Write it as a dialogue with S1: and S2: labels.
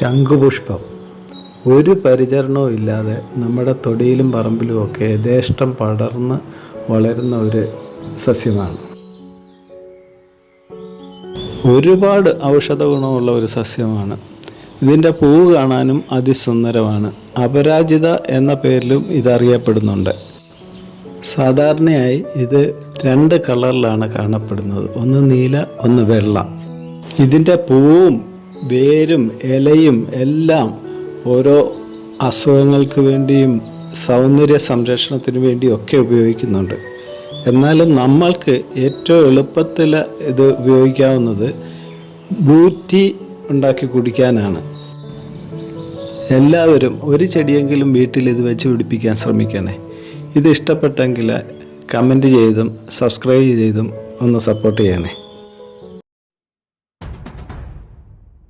S1: ശംഖുപുഷ്പം. ഒരു പരിചരണവും ഇല്ലാതെ നമ്മുടെ തൊടിയിലും പറമ്പിലും ഒക്കെ യഥേഷ്ടം പടർന്ന് വളരുന്ന ഒരു സസ്യമാണ്. ഒരുപാട് ഔഷധ ഗുണമുള്ള ഒരു സസ്യമാണ്. ഇതിന്റെ പൂവ് കാണാനും അതിസുന്ദരമാണ്. അപരാജിത എന്ന പേരിലും ഇതറിയപ്പെടുന്നുണ്ട്. സാധാരണയായി ഇത് രണ്ട് കളറിലാണ് കാണപ്പെടുന്നത്. ഒന്ന് നീല ഒന്ന് വെള്ള. ഇതിന്റെ പൂവും വേരും ഇലയും എല്ലാം ഓരോ അസുഖങ്ങൾക്ക് വേണ്ടിയും സൗന്ദര്യ സംരക്ഷണത്തിന് വേണ്ടിയും ഒക്കെ ഉപയോഗിക്കുന്നുണ്ട്. എന്നാലും നമ്മൾക്ക് ഏറ്റവും എളുപ്പത്തിൽ ഇത് ഉപയോഗിക്കാവുന്നത് ബൂറ്റി ഉണ്ടാക്കി കുടിക്കാനാണ്. എല്ലാവരും ഒരു ചെടിയെങ്കിലും വീട്ടിൽ ഇത് വെച്ച് പിടിപ്പിക്കാൻ ശ്രമിക്കണേ. ഇത് ഇഷ്ടപ്പെട്ടെങ്കിൽ കമന്റ് ചെയ്തും സബ്സ്ക്രൈബ് ചെയ്തും ഒന്ന് സപ്പോർട്ട് ചെയ്യണേ.